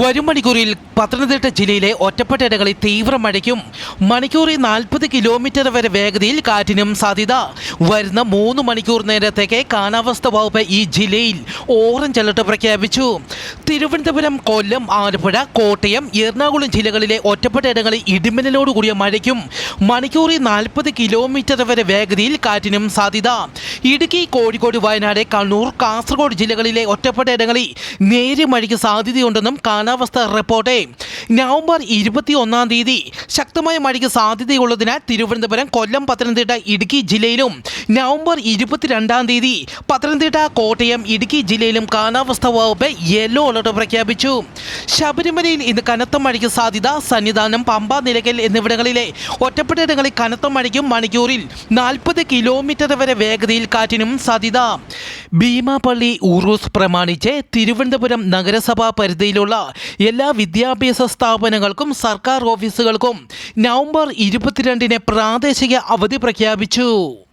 വരും മണിക്കൂറിൽ പത്തനംതിട്ട ജില്ലയിലെ ഒറ്റപ്പെട്ട ഇടങ്ങളിൽ തീവ്ര മഴയ്ക്കും മണിക്കൂറിൽ നാൽപ്പത് കിലോമീറ്റർ വരെ വേഗതയിൽ കാറ്റിനും സാധ്യത. വരുന്ന മൂന്ന് മണിക്കൂർ നേരത്തേക്ക് കാലാവസ്ഥ വകുപ്പ് ഈ ജില്ലയിൽ ഓറഞ്ച് അലർട്ട് പ്രഖ്യാപിച്ചു. തിരുവനന്തപുരം കൊല്ലം ആലപ്പുഴ കോട്ടയം എറണാകുളം ജില്ലകളിലെ ഒറ്റപ്പെട്ട ഇടങ്ങളിൽ ഇടിമിന്നലോടുകൂടിയ മഴയ്ക്കും മണിക്കൂറിൽ നാൽപ്പത് കിലോമീറ്റർ വരെ വേഗതയിൽ കാറ്റിനും സാധ്യത. ഇടുക്കി കോഴിക്കോട് വയനാട് കണ്ണൂർ കാസർഗോഡ് ജില്ലകളിലെ ഒറ്റപ്പെട്ട ഇടങ്ങളിൽ നേരിയ മഴയ്ക്ക് സാധ്യതയുണ്ടെന്നും കാലാവസ്ഥാ റിപ്പോർട്ട്. നവംബർ ഇരുപത്തി ഒന്നാം തീയതി ശക്തമായ മഴയ്ക്ക് സാധ്യതയുള്ളതിനാൽ തിരുവനന്തപുരം കൊല്ലം പത്തനംതിട്ട ഇടുക്കി ജില്ലയിലും നവംബർ ഇരുപത്തിരണ്ടാം തീയതി പത്തനംതിട്ട കോട്ടയം ഇടുക്കി ജില്ലയിലും കാലാവസ്ഥ വകുപ്പ് യെല്ലോ അലർട്ട് പ്രഖ്യാപിച്ചു. ശബരിമലയിൽ ഇന്ന് കനത്ത മഴയ്ക്ക് സാധ്യത. സന്നിധാനം പമ്പ നിലയ്ക്കൽ എന്നിവിടങ്ങളിലെ ഒറ്റപ്പെട്ടയിടങ്ങളിൽ കനത്ത മഴയ്ക്കും മണിക്കൂറിൽ നാൽപ്പത് കിലോമീറ്റർ വരെ വേഗതയിൽ കാറ്റിനും സാധ്യത. ഭീമാപള്ളി ഊറൂസ് പ്രമാണിച്ച് തിരുവനന്തപുരം നഗരസഭാ പരിധിയിലുള്ള എല്ലാ വിദ്യാഭ്യാസ സ്ഥാപനങ്ങൾക്കും സർക്കാർ ഓഫീസുകൾക്കും നവംബർ ഇരുപത്തിരണ്ടിന് പ്രാദേശിക അവധി പ്രഖ്യാപിച്ചു.